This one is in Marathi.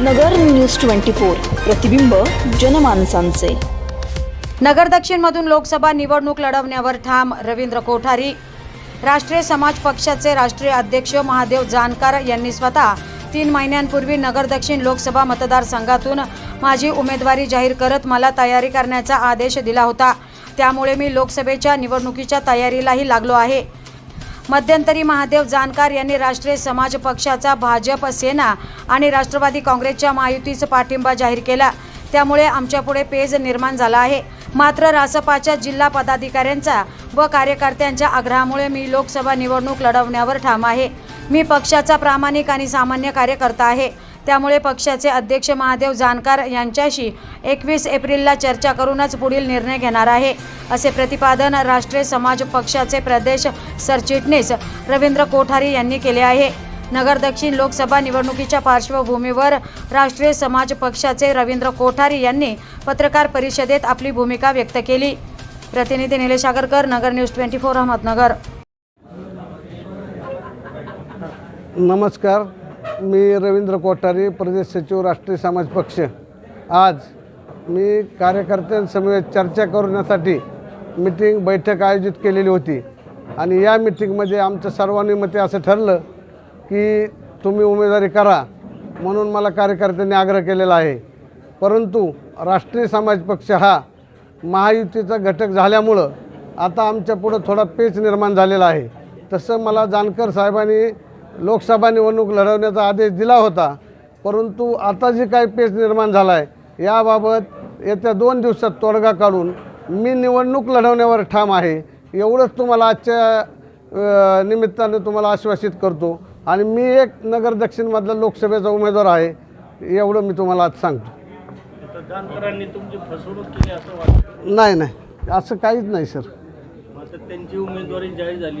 नगर न्यूज ट्वेंटी फोर. प्रतिबिंब जनमानसांचे. नगर दक्षिणमधून लोकसभा निवडणूक लढवण्यावर ठाम रवींद्र कोठारी. राष्ट्रीय समाज पक्षाचे राष्ट्रीय अध्यक्ष महादेव जानकर यांनी स्वतः तीन महिन्यांपूर्वी नगर दक्षिण लोकसभा मतदारसंघातून माझी उमेदवारी जाहीर करत मला तयारी करण्याचा आदेश दिला होता. त्यामुळे मी लोकसभेच्या निवडणुकीच्या तयारीलाही लागलो आहे. मध्यंतरी महादेव जानकर यांनी राष्ट्रीय समाज पक्षाचा भाजप सेना आणि राष्ट्रवादी काँग्रेसच्या महायुतीचा पाठिंबा जाहीर केला. त्यामुळे आमच्यापुढे पेज निर्माण झाला आहे. मात्र रासपाच्या जिल्हा पदाधिकाऱ्यांचा व कार्यकर्त्यांच्या आग्रहामुळे मी लोकसभा निवडणूक लढवण्यावर ठाम आहे. मी पक्षाचा प्रामाणिक आणि सामान्य कार्यकर्ता आहे. त्यामुळे पक्षाचे अध्यक्ष महादेव जानकर यांच्याशी एकवीस एप्रिलला चर्चा करूनच पुढील निर्णय घेणार आहे असे प्रतिपादन राष्ट्रीय समाज पक्षाचे प्रदेश सरचिटणीस रवींद्र कोठारी यांनी केले आहे. नगर दक्षिण लोकसभा निवडणुकीच्या पार्श्वभूमीवर राष्ट्रीय समाज पक्षाचे रवींद्र कोठारी यांनी पत्रकार परिषदेत आपली भूमिका व्यक्त केली. प्रतिनिधी Nilesh Agarkar Nagar news twenty four Ahmednagar. नमस्कार. मी रवींद्र कोठारी प्रदेश सचिव राष्ट्रीय समाज पक्ष. आज मी कार्यकर्त्यांसमवेत चर्चा करण्यासाठी मिटिंग बैठक आयोजित केलेली होती. आणि या मिटिंगमध्ये आमचं सर्वानुमते असं ठरलं की तुम्ही उमेदवारी करा म्हणून मला कार्यकर्त्यांनी आग्रह केलेला आहे. परंतु राष्ट्रीय समाज पक्ष हा महायुतीचा घटक झाल्यामुळं आता आमच्या पुढं थोडा पेच निर्माण झालेला आहे. तसं मला जानकर साहेबांनी लोकसभा निवडणूक लढवण्याचा आदेश दिला होता परंतु आता जे काही पेच निर्माण झाला आहे याबाबत येत्या दोन दिवसात तोडगा काढून मी निवडणूक लढवण्यावर ठाम आहे एवढंच तुम्हाला आजच्या निमित्ताने तुम्हाला आश्वासित करतो. आणि मी एक नगर दक्षिणमधला लोकसभेचा उमेदवार आहे एवढं मी तुम्हाला आज सांगतो. आता जानकरांनी तुमची फसवणूक केली असं वाटतं? नाही नाही. असं काहीच नाही सर. त्यांची उमेदवारी जाहीर झाली.